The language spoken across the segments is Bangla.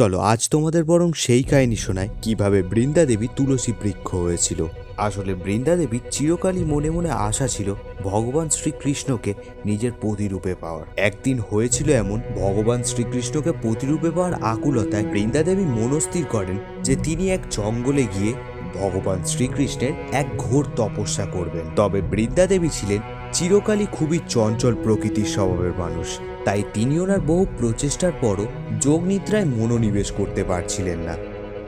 চলো, আজ তোমাদের বরং সেই কাহিনী শোনায় কীভাবে বৃন্দা দেবী তুলসী বৃক্ষ হয়েছিল। আসলে বৃন্দা দেবীর চিরকালই মনে মনে আশা ছিল, ভগবান শ্রীকৃষ্ণকে নিজের প্রতিরূপে পাওয়ার। একদিন হয়েছিল এমন, ভগবান শ্রীকৃষ্ণকে প্রতিরূপে পাওয়ার আকুলতায় বৃন্দা দেবী মনস্থির করেন যে তিনি এক জঙ্গলে গিয়ে ভগবান শ্রীকৃষ্ণের এক ঘোর তপস্যা করবেন। তবে বৃন্দা দেবী ছিলেন চিরকালই খুবই চঞ্চল প্রকৃতির স্বভাবের মানুষ, তাই তিনি ওনার বহু প্রচেষ্টার পরও যোগনিদ্রায় মনোনিবেশ করতে পারছিলেন না।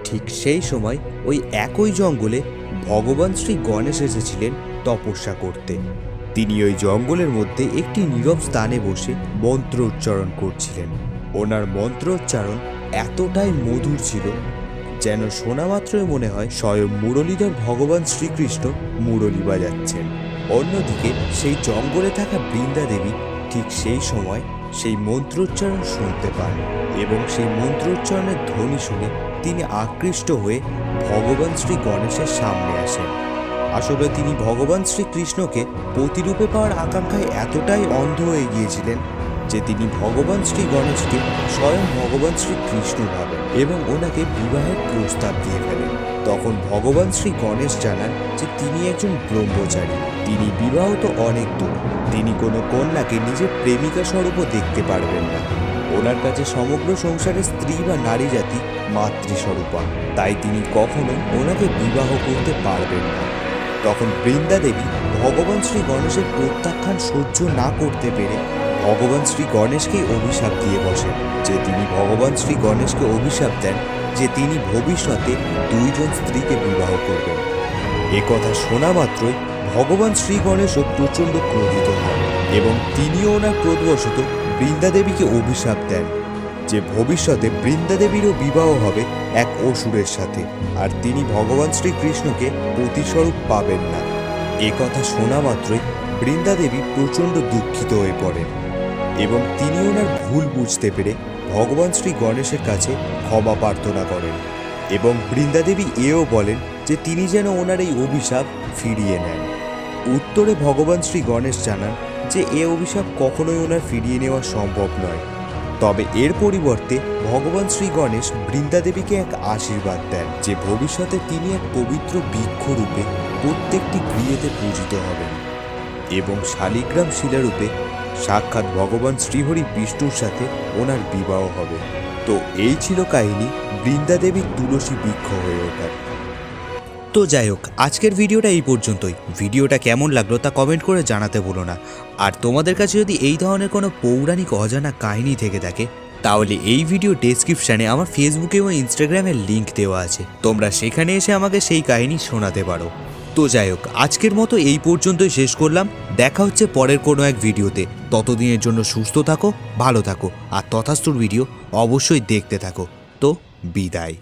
ঠিক সেই সময় ওই একই জঙ্গলে ভগবান শ্রী গণেশ এসেছিলেন তপস্যা করতে। তিনি ওই জঙ্গলের মধ্যে একটি নীরব স্থানে বসে মন্ত্র উচ্চারণ করছিলেন। ওনার মন্ত্রোচ্চারণ এতটাই মধুর ছিল যেন শোনা মাত্রই মনে হয় স্বয়ং মুরলীধর ভগবান শ্রীকৃষ্ণ মুরলী বাজাচ্ছেন। অন্যদিকে, সেই জঙ্গলে থাকা বৃন্দা দেবী ঠিক সেই সময় সেই মন্ত্রোচ্চারণ শুনতে পান এবং সেই মন্ত্রোচ্চারণের ধ্বনি শুনে তিনি আকৃষ্ট হয়ে ভগবান শ্রী গণেশের সামনে আসেন। আসলে তিনি ভগবান শ্রীকৃষ্ণকে প্রতিরূপে পাওয়ার আকাঙ্ক্ষায় এতটাই অন্ধ হয়ে গিয়েছিলেন যে তিনি ভগবান শ্রী গণেশকে স্বয়ং ভগবান শ্রীকৃষ্ণ ভাবেন এবং ওনাকে বিবাহের প্রস্তাব দিয়ে ফেলেন। তখন ভগবান শ্রী গণেশ জানান যে তিনি একজন ব্রহ্মচারী। তিনি বিবাহত অনেক দূর। তিনি কোনো কন্যাকে নিজের প্রেমিকা স্বরূপও দেখতে পারবেন না। ওনার কাছে সমগ্র সংসারের স্ত্রী বা নারী জাতি মাতৃস্বরূপা। তাই তিনি কখনোই ওনাকে বিবাহ করতে পারবেন না। তখন বৃন্দা দেবী ভগবান শ্রী গণেশের প্রত্যাখ্যান সহ্য না করতে পেরে ভগবান শ্রী গণেশকেই অভিশাপ দিয়ে বসেন। যে তিনি ভগবান শ্রী গণেশকে অভিশাপ দেন, যে তিনি ভবিষ্যতে দুইজন স্ত্রীকে বিবাহ করবেন। এ কথা শোনা মাত্রই ভগবান শ্রী গণেশও প্রচণ্ড ক্রোধিত হন এবং তিনিও ওনার ক্রোধবশত বৃন্দাদেবীকে অভিশাপ দেন, যে ভবিষ্যতে বৃন্দাদেবীরও বিবাহ হবে এক অসুরের সাথে আর তিনি ভগবান শ্রীকৃষ্ণকে প্রতিস্বরূপ পাবেন না। এ কথা শোনা মাত্রই বৃন্দা দেবী প্রচণ্ড দুঃখিত হয়ে পড়েন এবং তিনি ওনার ভুল বুঝতে পেরে ভগবান শ্রী গণেশের কাছে ক্ষমা প্রার্থনা করেন এবং বৃন্দাদেবী এও বলেন যে তিনি যেন ওনার এই অভিশাপ ফিরিয়ে নেন। উত্তরে ভগবান শ্রী গণেশ জানান যে, এ অভিশাপ কখনোই ওনার ফিরিয়ে নেওয়া সম্ভব নয়। তবে এর পরিবর্তে ভগবান শ্রী গণেশ বৃন্দাদেবীকে এক আশীর্বাদ দেন যে, ভবিষ্যতে তিনি এক পবিত্র বৃক্ষরূপে প্রত্যেকটি গৃহেতে পূজিত হবেন এবং শালিগ্রাম শিলারূপে সাক্ষাৎ ভগবান শ্রীহরি বিষ্ণুর সাথে ওনার বিবাহ হবে। তো এই ছিল কাহিনী বৃন্দাদেবীর তুলসী বৃক্ষ হয়ে ওঠার। তো যাই হোক, আজকের ভিডিওটা এই পর্যন্তই। ভিডিওটা কেমন লাগল তা কমেন্ট করে জানাতে ভুলো না। আর তোমাদের কাছে যদি এই ধরনের কোনো পৌরাণিক অজানা কাহিনী থেকে থাকে, তাহলে এই ভিডিও ডেসক্রিপশানে আমার ফেসবুকে এবং ইনস্টাগ্রামের লিংক দেওয়া আছে। তোমরা সেখানে এসে আমাকে সেই কাহিনী শোনাতে পারো। তো যাই হোক, আজকের মতো এই পর্যন্তই শেষ করলাম। দেখা হচ্ছে পরের কোনো এক ভিডিওতে। ততদিনের জন্য সুস্থ থাকো, ভালো থাকো। আর তথাস্তুর ভিডিও অবশ্যই দেখতে থাকো। তো বিদায়।